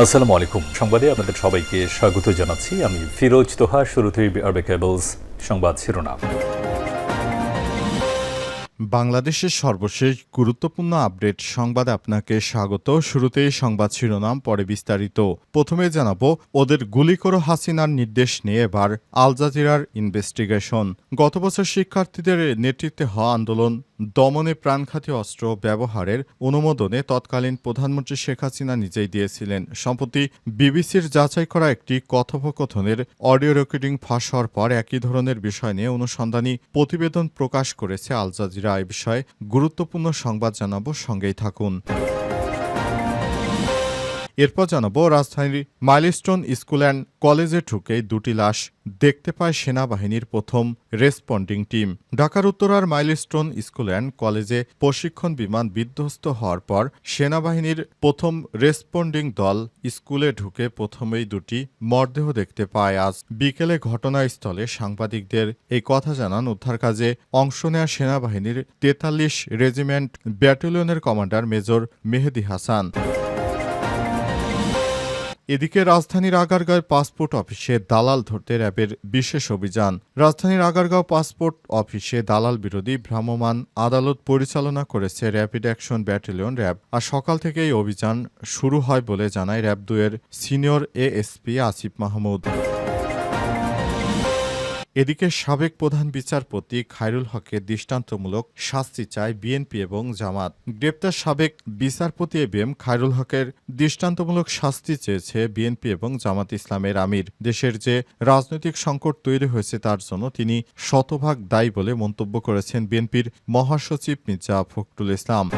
আসসালামু আলাইকুম। সংবাদে আপনাদের সবাইকে স্বাগত জানাচ্ছি। আমি ফিরোজ তোহা, শুরুতেই আরবে কেবলস সংবাদ শিরোনাম। বাংলাদেশের সর্বশেষ গুরুত্বপূর্ণ আপডেট সংবাদে আপনাকে স্বাগত। শুরুতেই সংবাদ শিরোনাম, পরে বিস্তারিত। প্রথমে জানাব, ওদের গুলি করো হাসিনার নির্দেশ নিয়ে এবার আল জাজিরার ইনভেস্টিগেশন গত বছর শিক্ষার্থীদের নেতৃত্বে হওয়া আন্দোলন দমনে প্রাণঘাতী অস্ত্র ব্যবহারের অনুমোদনে তৎকালীন প্রধানমন্ত্রী শেখ হাসিনা নিজেই দিয়েছিলেন। সম্প্রতি বিবিসির যাচাই করা একটি কথোপকথনের অডিও রেকর্ডিং ফাঁস হওয়ার পর একই ধরনের বিষয় নিয়ে অনুসন্ধানী প্রতিবেদন প্রকাশ করেছে আলজাজিরা এ বিষয়ে গুরুত্বপূর্ণ সংবাদ জানাব, সঙ্গেই থাকুন। এরপর জানাব, রাজধানীর মাইলস্টোন স্কুল অ্যান্ড কলেজে ঢুকেই দুটি লাশ দেখতে পায় সেনাবাহিনীর প্রথম রেসপন্ডিং টিম। ঢাকার উত্তরার মাইলস্টোন স্কুল অ্যান্ড কলেজে প্রশিক্ষণ বিমান বিধ্বস্ত হওয়ার পর সেনাবাহিনীর প্রথম রেসপন্ডিং দল স্কুলে ঢুকে প্রথমেই দুটি মরদেহ দেখতে পায়। আজ বিকেলে ঘটনাস্থলে সাংবাদিকদের এই কথা জানান উদ্ধার কাজে অংশ নেয়া সেনাবাহিনীর তেতাল্লিশ রেজিমেন্ট ব্যাটালিয়নের কমান্ডার মেজর মেহেদি হাসান। এদিকে রাজধানীর আগারগাঁও পাসপোর্ট অফিসে দালাল ধরতে র্যাবের বিশেষ অভিযান। রাজধানীর আগারগাঁও পাসপোর্ট অফিসে দালাল বিরোধী ভ্রাম্যমাণ আদালত পরিচালনা করেছে র্যাপিড অ্যাকশন ব্যাটালিয়ন র্যাব। আর সকাল থেকে এই অভিযান শুরু হয় বলে জানায় র্যাব দুয়ের সিনিয়র এএসপি আসিফ মাহমুদ। এদিকে সাবেক প্রধান বিচারপতি খায়রুল হকের দৃষ্টান্তমূলক শাস্তি চায় বিএনপি এবং জামাত। গ্রেপ্তার সাবেক বিচারপতি এ এম খায়রুল হকের দৃষ্টান্তমূলক শাস্তি চেয়েছে বিএনপি এবং জামাত ইসলামের আমির। দেশের যে রাজনৈতিক সংকট তৈরি হয়েছে তার জন্য তিনি শতভাগ দায়ী বলে মন্তব্য করেছেন বিএনপির মহাসচিব মির্জা ফখরুল ইসলাম।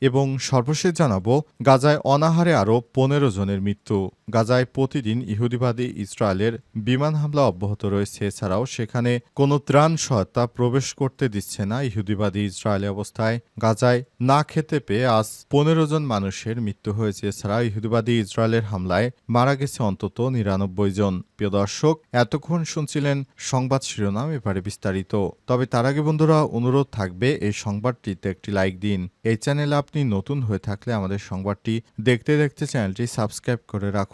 এবং সর্বশেষ জানাব, গাজায় অনাহারে আরও পনেরো জনের মৃত্যু। গাজায় প্রতিদিন ইহুদিবাদী ইসরায়েলের বিমান হামলা অব্যাহত রয়েছে। এছাড়াও সেখানে কোনো ত্রাণ সহায়তা প্রবেশ করতে দিচ্ছে না ইহুদিবাদী ইসরায়েলি অবস্থায়। গাজায় না খেতে পেয়ে আজ পনেরো জন মানুষের মৃত্যু হয়েছে। এছাড়া ইহুদিবাদী ইসরায়েলের হামলায় মারা গেছে অন্তত নিরানব্বই জন। প্রিয় দর্শক, এতক্ষণ শুনছিলেন সংবাদ শিরোনাম, এবারে বিস্তারিত। তবে তার আগে বন্ধুরা, অনুরোধ থাকবে এই সংবাদটিতে একটি লাইক দিন। এই চ্যানেলে আপনি নতুন হয়ে থাকলে আমাদের সংবাদটি দেখতে দেখতে চ্যানেলটি সাবস্ক্রাইব করে রাখুন।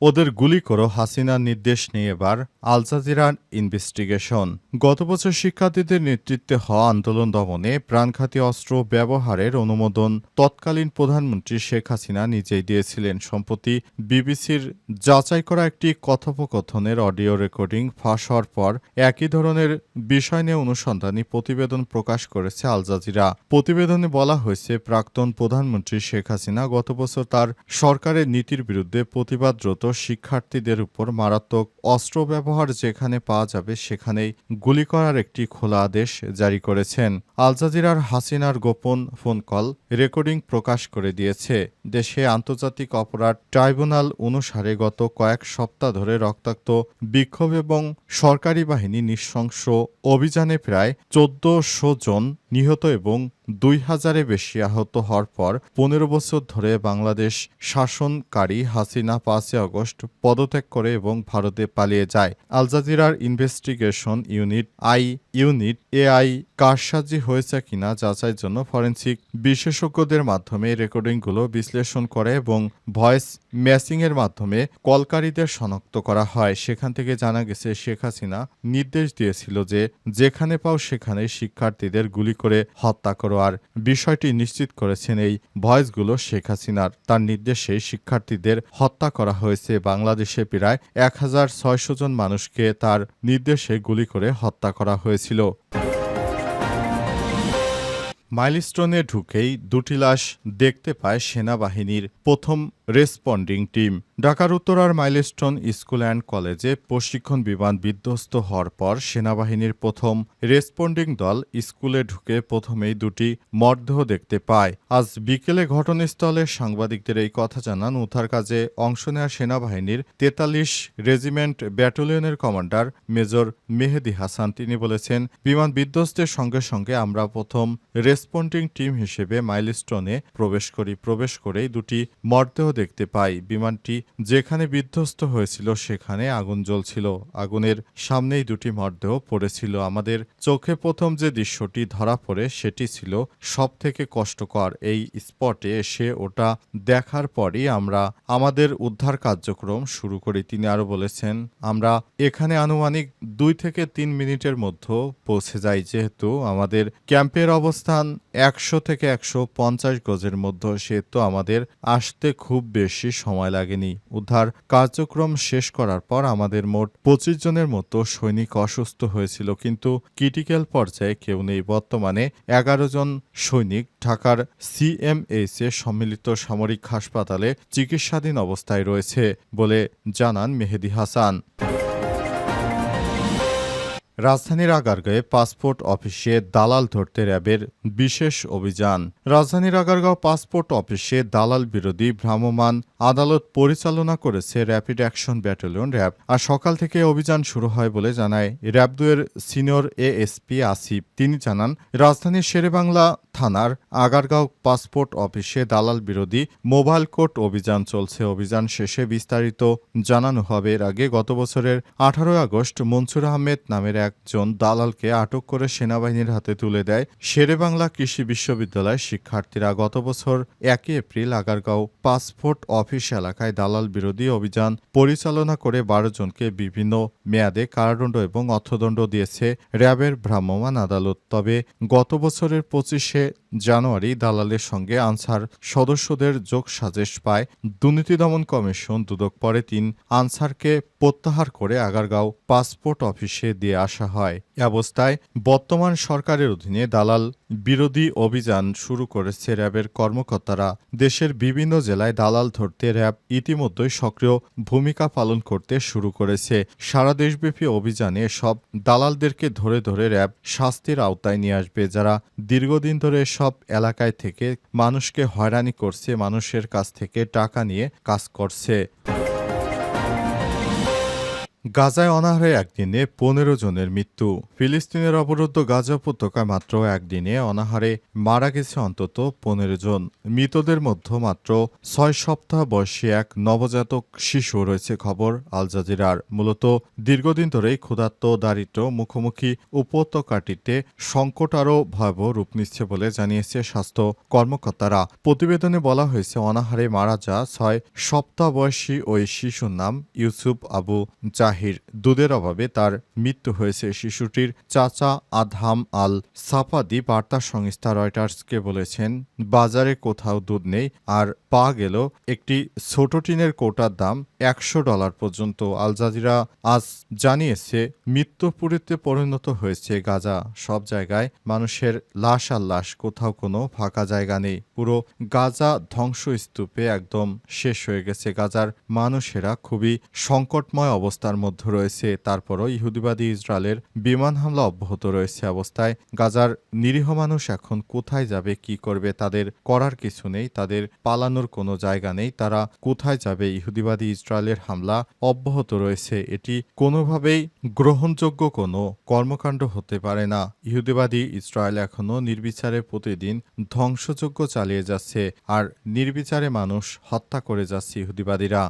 ওদের গুলি করো হাসিনার নির্দেশ নিয়ে এবার আল জাজিরার ইনভেস্টিগেশন গত বছর শিক্ষার্থীদের নেতৃত্বে হওয়া আন্দোলন দমনে প্রাণঘাতী অস্ত্র ব্যবহারের অনুমোদন তৎকালীন প্রধানমন্ত্রী শেখ হাসিনা নিজেই দিয়েছিলেন। সম্প্রতি বিবিসির যাচাই করা একটি কথোপকথনের অডিও রেকর্ডিং ফাঁস হওয়ার পর একই ধরনের বিষয় নিয়ে অনুসন্ধানী প্রতিবেদন প্রকাশ করেছে আল জাজিরা। প্রতিবেদনে বলা হয়েছে, প্রাক্তন প্রধানমন্ত্রী শেখ হাসিনা গত বছর তার সরকারের নীতির বিরুদ্ধে প্রতিবাদরত শিক্ষার্থীদের উপর মারাত্মক অস্ত্র ব্যবহার যেখানে পাওয়া যাবে সেখানেই গুলি করার একটি খোলা আদেশ জারি করেছেন। আলজাজিরার হাসিনার গোপন ফোন কল রেকর্ডিং প্রকাশ করে দিয়েছে। দেশে আন্তর্জাতিক অপরাধ ট্রাইব্যুনাল অনুসারে গত কয়েক সপ্তাহ ধরে রক্তাক্ত বিক্ষোভ এবং সরকারি বাহিনী নৃশংস অভিযানে প্রায় চোদ্দশো জন নিহত এবং দুই হাজারে বেশি আহত হওয়ার পর পনেরো বছর ধরে বাংলাদেশ শাসনকারী হাসিনা পাঁচই আগস্ট পদত্যাগ করে এবং ভারতে পালিয়ে যায়। আল জাজিরার investigation unit I unit AI কারসাজি হয়েছে কিনা যাচাইয়ের জন্য ফরেন্সিক বিশেষজ্ঞদের মাধ্যমে রেকর্ডিংগুলো বিশ্লেষণ করে এবং ভয়েস ম্যাচিংয়ের মাধ্যমে কলকারীদের শনাক্ত করা হয়। সেখান থেকে জানা গেছে, শেখ হাসিনা নির্দেশ দিয়েছিল যে, যেখানে পাও সেখানে শিক্ষার্থীদের গুলি করে হত্যা করো। আর বিষয়টি নিশ্চিত করেছেন এই ভয়েসগুলো শেখ হাসিনার। তার নির্দেশে শিক্ষার্থীদের হত্যা করা হয়েছে। বাংলাদেশে প্রায় এক হাজার ছয়শো জন মানুষকে তার নির্দেশে গুলি করে হত্যা করা হয়েছিল। মাইলস্টোনে ঢুকেই দুটি লাশ দেখতে পায় সেনাবাহিনীর প্রথম রেসপন্ডিং টিম। ঢাকার উত্তরার মাইলস্টোন স্কুল অ্যান্ড কলেজে প্রশিক্ষণ বিমান বিধ্বস্ত হওয়ার পর সেনাবাহিনীর প্রথম রেসপন্ডিং দল স্কুলে ঢুকে প্রথমেই দুটি মরদেহ দেখতে পায়। আজ বিকেলে ঘটনাস্থলে সাংবাদিকদের এই কথা জানান উদ্ধার কাজে অংশ নেওয়া সেনাবাহিনীর তেতাল্লিশ রেজিমেন্ট ব্যাটালিয়নের কমান্ডার মেজর মেহেদি হাসান। তিনি বলেছেন, বিমান বিধ্বস্তের সঙ্গে সঙ্গে আমরা প্রথম রেসপন্ডিং টিম হিসেবে মাইলস্টোনে প্রবেশ করি, প্রবেশ করেই দুটি মরদেহ দেখতে পাই। বিমানটি যেখানে বিধ্বস্ত হয়েছিল, সেখানে আগুন জ্বলছিল। আগুনের সামনেই দুটি মরদেহ পড়েছিল। আমাদের চোখে প্রথম যে দৃশ্যটি ধরা পড়ে, সেটি ছিল সব থেকে কষ্টকর। এই স্পটে এসে ওটা দেখার পরই আমরা আমাদের উদ্ধার কার্যক্রম শুরু করি। তিনি আরও বলেছেন, আমরা এখানে আনুমানিক দুই থেকে তিন মিনিটের মধ্যে পৌঁছে যাই। যেহেতু আমাদের ক্যাম্পের অবস্থান একশো থেকে একশো পঞ্চাশ গজের মধ্যে, সেহেতু আমাদের আসতে খুব বেশি সময় লাগেনি। উদ্ধার কার্যক্রম শেষ করার পর আমাদের মোট পঁচিশ জনের মতো সৈনিক অসুস্থ হয়েছিল, কিন্তু ক্রিটিক্যাল পর্যায়ে কেউ নেই। বর্তমানে এগারো জন সৈনিক ঢাকার সিএমএস এ সম্মিলিত সামরিক হাসপাতালে চিকিৎসাধীন অবস্থায় রয়েছে বলে জানান মেহেদি হাসান। রাজধানীর আগারগাঁয়ে পাসপোর্ট অফিসে দালাল ধরতে র্যাবের বিশেষ অভিযান। রাজধানীর আগারগাঁও পাসপোর্ট অফিসে দালাল বিরোধী ভ্রাম্যমাণ আদালত পরিচালনা করেছে র্যাপিড অ্যাকশন ব্যাটালিয়ন র্যাব আর সকাল থেকে অভিযান শুরু হয় বলে জানায় র্যাব দুয়ের সিনিয়র এএসপি আসিফ। তিনি জানান, রাজধানীর শেরেবাংলা থানার আগারগাঁও পাসপোর্ট অফিসে দালাল বিরোধী মোবাইল কোর্ট অভিযান চলছে। অভিযান শেষে বিস্তারিত জানানো হবে। এর আগে গত বছরের আঠারোই আগস্ট মনসুর আহমেদ নামের একজন দালালকে আটক করে সেনাবাহিনীর হাতে তুলে দেয় শেরেবাংলা কৃষি বিশ্ববিদ্যালয়ের শিক্ষার্থীরা গত বছর একই এপ্রিল আগারগাঁও পাসপোর্ট অফিস এলাকায় দালাল বিরোধী অভিযান পরিচালনা করে বারো জনকে বিভিন্ন মেয়াদে কারাদণ্ড এবং অর্থদণ্ড দিয়েছে র্যাবের ভ্রাম্যমাণ আদালত। তবে গত বছরের পঁচিশে জানুয়ারি দালালের সঙ্গে আনসার সদস্যদের যোগ সাজেশ পায় দুর্নীতি দমন কমিশন। দুদক পরে তিন আনসারকে প্রত্যাহার করে আগারগাঁও পাসপোর্ট অফিসে দিয়ে আসা হয়। অবস্থায় বর্তমান সরকারের অধীনে দালাল বিরোধী অভিযান শুরু করেছে র্যাবের কর্মকর্তারা। দেশের বিভিন্ন জেলায় দালাল ধরতে র্যাব ইতিমধ্যেই সক্রিয় ভূমিকা পালন করতে শুরু করেছে। সারা দেশব্যাপী অভিযানে সব দালালদেরকে ধরে ধরে র্যাব শাস্তির আওতায় নিয়ে আসবে। যারা দীর্ঘদিন ধরে সব এলাকায় থেকে মানুষকে হয়রানি করছে, মানুষের কাছ থেকে টাকা নিয়ে কাজ করছে। গাজায় অনাহারে একদিনে পনেরো জনের মৃত্যু। ফিলিস্তিনের অবরুদ্ধ গাজা উপত্যকায় মাত্র একদিনে অনাহারে মারা গেছে অন্তত পনেরো জন। মৃতদের মধ্যে মাত্র ছয় সপ্তাহ বয়সী এক নবজাতক শিশু রয়েছে খবর আল জাজিরার। মূলত দীর্ঘদিন ধরেই ক্ষুধার্ত দারিদ্র মুখোমুখি উপত্যকাটিতে সংকট আরও ভয়াবহ রূপ নিচ্ছে বলে জানিয়েছে স্বাস্থ্য কর্মকর্তারা। প্রতিবেদনে বলা হয়েছে, অনাহারে মারা যা ছয় সপ্তাহ বয়সী ওই শিশুর নাম ইউসুফ আবু জাহির। দুধের অভাবে তার মৃত্যু হয়েছে শিশুটির চাচা আধাম আল সাফাদি বার্তা সংস্থা রয়টার্সকে বলেছেন, বাজারে কোথাও দুধ নেই আর পা গেল একটি ছোট টিনের কোটার দাম একশো ডলার পর্যন্ত। আল জাজিরা আজ জানিয়েছে মৃত্যুপুরীতে পরিণত হয়েছে গাজা। সব জায়গায় মানুষের লাশ আর লাশ, কোথাও কোনো ফাঁকা জায়গা নেই। পুরো গাজা ধ্বংসস্তূপে একদম শেষ হয়ে গেছে। গাজার মানুষেরা খুবই সংকটময় অবস্থার মধ্যে রয়েছে। তারপরও ইহুদিবাদী ইসরায়েলের বিমান হামলা অব্যাহত রয়েছে অবস্থায়। গাজার নিরীহ মানুষ এখন কোথায় যাবে, কি করবে, তাদের করার কিছু নেই, তাদের পালানোর কোনো জায়গা নেই। তারা কোথায় যাবে? ইহুদিবাদী ইসরায়েলের হামলা অব্যাহত রয়েছে। এটি কোনোভাবেই গ্রহণযোগ্য কোনো কর্মকাণ্ড হতে পারে না। ইহুদিবাদী ইসরায়েল এখনও নির্বিচারে প্রতিদিন ধ্বংসযজ্ঞ চালিয়ে যাচ্ছে, আর নির্বিচারে মানুষ হত্যা করে যাচ্ছে ইহুদিবাদীরা।